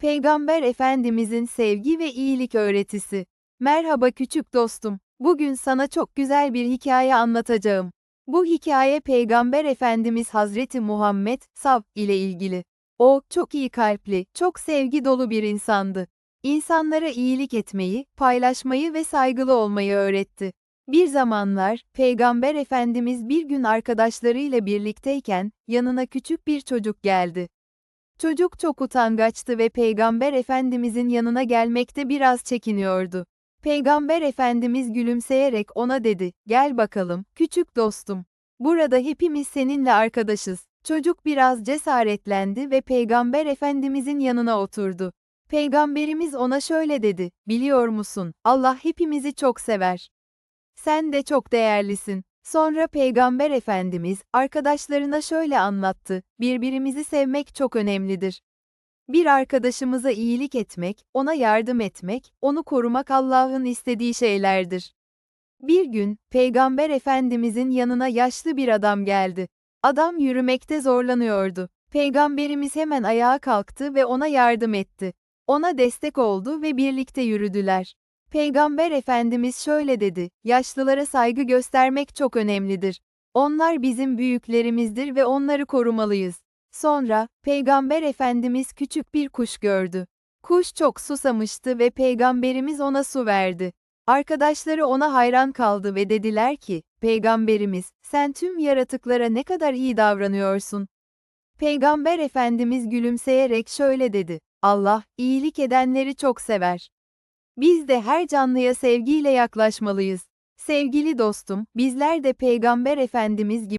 Peygamber Efendimizin sevgi ve iyilik öğretisi. Merhaba küçük dostum. Bugün sana çok güzel bir hikaye anlatacağım. Bu hikaye Peygamber Efendimiz Hazreti Muhammed Sav ile ilgili. O, çok iyi kalpli, çok sevgi dolu bir insandı. İnsanlara iyilik etmeyi, paylaşmayı ve saygılı olmayı öğretti. Bir zamanlar, Peygamber Efendimiz bir gün arkadaşlarıyla birlikteyken, yanına küçük bir çocuk geldi. Çocuk çok utangaçtı ve Peygamber Efendimizin yanına gelmekte biraz çekiniyordu. Peygamber Efendimiz gülümseyerek ona dedi, gel bakalım, küçük dostum. Burada hepimiz seninle arkadaşız. Çocuk biraz cesaretlendi ve Peygamber Efendimizin yanına oturdu. Peygamberimiz ona şöyle dedi, biliyor musun, Allah hepimizi çok sever. Sen de çok değerlisin. Sonra Peygamber Efendimiz arkadaşlarına şöyle anlattı: Birbirimizi sevmek çok önemlidir. Bir arkadaşımıza iyilik etmek, ona yardım etmek, onu korumak Allah'ın istediği şeylerdir. Bir gün Peygamber Efendimizin yanına yaşlı bir adam geldi. Adam yürümekte zorlanıyordu. Peygamberimiz hemen ayağa kalktı ve ona yardım etti. Ona destek oldu ve birlikte yürüdüler. Peygamber Efendimiz şöyle dedi, yaşlılara saygı göstermek çok önemlidir. Onlar bizim büyüklerimizdir ve onları korumalıyız. Sonra, Peygamber Efendimiz küçük bir kuş gördü. Kuş çok susamıştı ve Peygamberimiz ona su verdi. Arkadaşları ona hayran kaldı ve dediler ki, Peygamberimiz, sen tüm yaratıklara ne kadar iyi davranıyorsun. Peygamber Efendimiz gülümseyerek şöyle dedi, Allah, iyilik edenleri çok sever. Biz de her canlıya sevgiyle yaklaşmalıyız. Sevgili dostum, bizler de Peygamber Efendimiz gibi